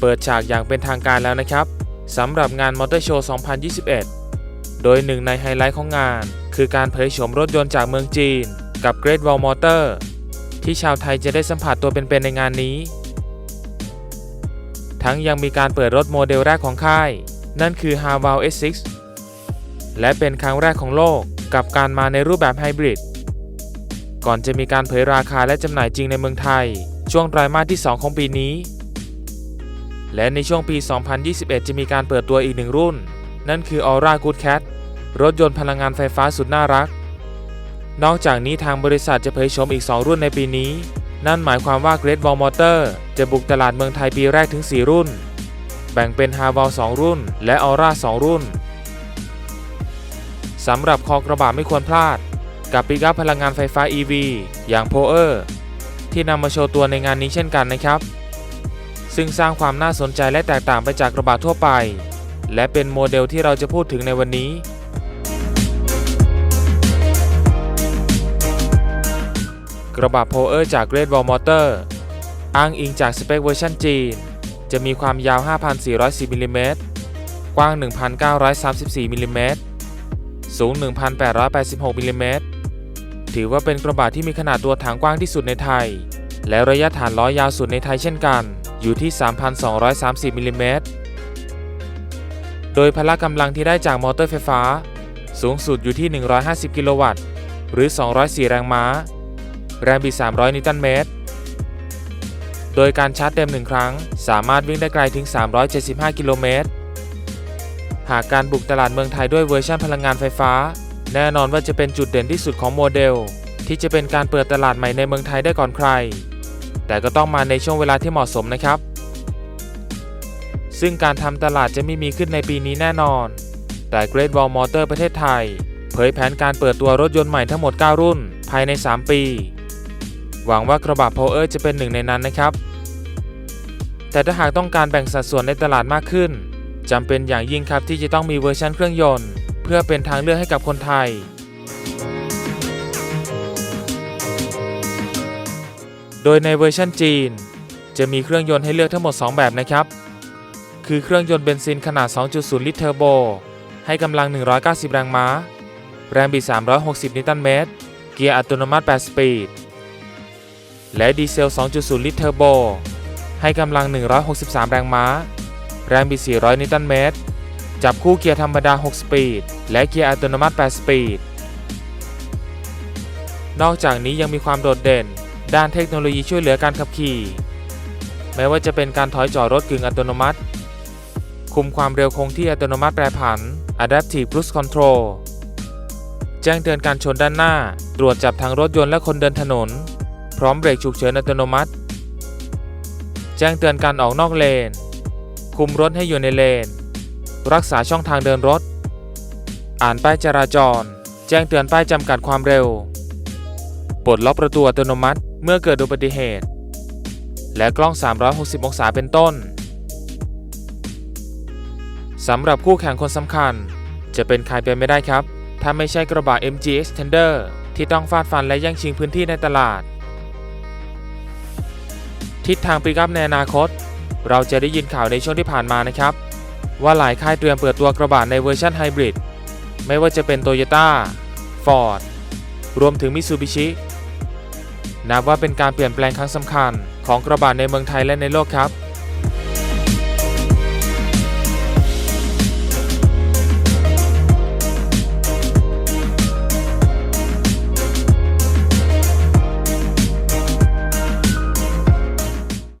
เปิดฉากอย่างเป็นทางการแล้วนะครับสำหรับงานมอเตอร์โชว์ 2021 โดยหนึ่งในไฮไลท์ของงาน คือการเผยโฉมรถยนต์จากเมืองจีน กับ Great Wall Motor ที่ชาวไทยจะได้สัมผัสตัวเป็นๆในงานนี้ ทั้งยังมีการเปิดรถโมเดลแรกของค่าย นั่นคือ h a v a l S6 และเป็นครั้งแรกของโลกกับการมาในรูปแบบไฮบริด ก่อนจะมีการเผยราคาและจำหน่ายจริงในเมืองไทย ช่วงไตรมาสที่ 2 ของปีนี้ และในช่วงปี 2021 จะมีการเปิดตัวอีกหนึ่งรุ่น นั่นคือ Aura Good Cat รถยนต์พลังงานไฟฟ้าสุดน่ารัก นอกจากนี้ทางบริษัทจะเผยชมอีก 2 รุ่นในปีนี้ นั่นหมายความว่า Great Wall Motor จะบุกตลาดเมืองไทยปีแรกถึง 4 รุ่น แบ่งเป็น h a v a l 2 รุ่น และ Aura 2 รุ่นสำหรับคอกระบะไม่ควรพลาด กับปิกัพพลังงานไฟฟ้า EV อย่าง p o e r ที่นำมาโชว์ตัวในงานนี้เช่นกันนะครับ ซึ่งสร้างความน่าสนใจและแตกต่างไปจากกระบะทั่วไป และเป็นโมเดลที่เราจะพูดถึงในวันนี้ กระบะ p o e r จาก Great Wall Motor อ้างอิงจากสเปคเวอร์ชันจีน จะมีความยาว 5,404มิลลิเมตรกว้าง 1,934มิลลิเมตรสูง 1,886มิลลิเมตรถือว่าเป็นกระบะที่มีขนาดตัวถังกว้างที่สุดในไทย และระยะฐานล้อยาวสุดในไทยเช่นกัน อยู่ที่ 3,230มิลลิเมตร โดยพละกำลังที่ได้จากมอเตอร์ไฟฟ้า สูงสุดอยู่ที่ 150 กิโลวัตต์ หรือ 204 แรงม้า แรงบิด 300 นิวตันเมตร โดยการชาร์จเต็มหนึ่งครั้ง สามารถวิ่งได้ไกลถึง 375 กิโลเมตร หากการบุกตลาดเมืองไทยด้วยเวอร์ชันพลังงานไฟฟ้า แน่นอนว่าจะเป็นจุดเด่นที่สุดของโมเดลที่จะเป็นการเปิดตลาดใหม่ในเมืองไทยได้ก่อนใคร แต่ก็ต้องมาในช่วงเวลาที่เหมาะสมนะครับ ซึ่งการทำตลาดจะไม่มีขึ้นในปีนี้แน่นอน แต่ Great Wall Motor ประเทศไทย เผยแผนการเปิดตัวรถยนต์ใหม่ทั้งหมด 9 รุ่น ภายใน 3 ปี หวังว่ากระบะ p o e r จะเป็นหนึ่งในนั้นนะครับ แต่ถ้าหากต้องการแบ่งสัดส่วนในตลาดมากขึ้นจำเป็นอย่างยิ่งครับที่จะต้องมีเวอร์ชันเครื่องยนต์ เพื่อเป็นทางเลือกให้กับคนไทย โดยในเวอร์ชันจีน จะมีเครื่องยนต์ให้เลือกทั้งหมด 2 แบบนะครับ คือเครื่องยนต์เบนซินขนาด 2.0 ลิตรเทอร์โบ ให้กำลัง 190 แรงม้า แรงบิด 360 นิวตันเมตร เกียร์อัตโนมัติ 8 สปีด และดีเซล 2.0 ลิตรเทอร์โบ ให้กำลัง 163 แรงม้า แรงบิด 400 นิวตันเมตร จับคู่เกียร์ธรรมดา 6 สปีด และเกียร์อัตโนมัติ 8 สปีด นอกจากนี้ยังมีความโดดเด่น ด้านเทคโนโลยีช่วยเหลือการขับขี่ แม้ว่าจะเป็นการถอยจอดรถกึ่งอัตโนมัติ คุมความเร็วคงที่อัตโนมัติแปรผัน Adaptive Cruise Control แจ้งเตือนการชนด้านหน้า ตรวจจับทางรถยนต์และคนเดินถนน พร้อมเบรกฉุกเฉินอัตโนมัติ แจ้งเตือนการออกนอกเลน คุมรถให้อยู่ในเลน รักษาช่องทางเดินรถ อ่านป้ายจราจร แจ้งเตือนป้ายจำกัดความเร็ว ปลดล็อกประตูอัตโนมัติ เมื่อเกิดอุบัติเหตุ และกล้อง 360 องศาเป็นต้นสำหรับคู่แข่งคนสำคัญ จะเป็นใครไปไม่ได้ครับ ถ้าไม่ใช่กระบะ MG Extender ที่ต้องฟาดฟันและแย่งชิงพื้นที่ในตลาด ทิศทางปิกัพในอนาคต เราจะได้ยินข่าวในช่วงที่ผ่านมานะครับ ว่าหลายค่ายเตรียมเปิดตัวกระบะในเวอร์ชันไฮบริดไม่ว่าจะเป็น Toyota Ford รวมถึง Mitsubishi นับว่าเป็นการเปลี่ยนแปลงครั้งสำคัญ ของกระบะในเมืองไทยและในโลกครับ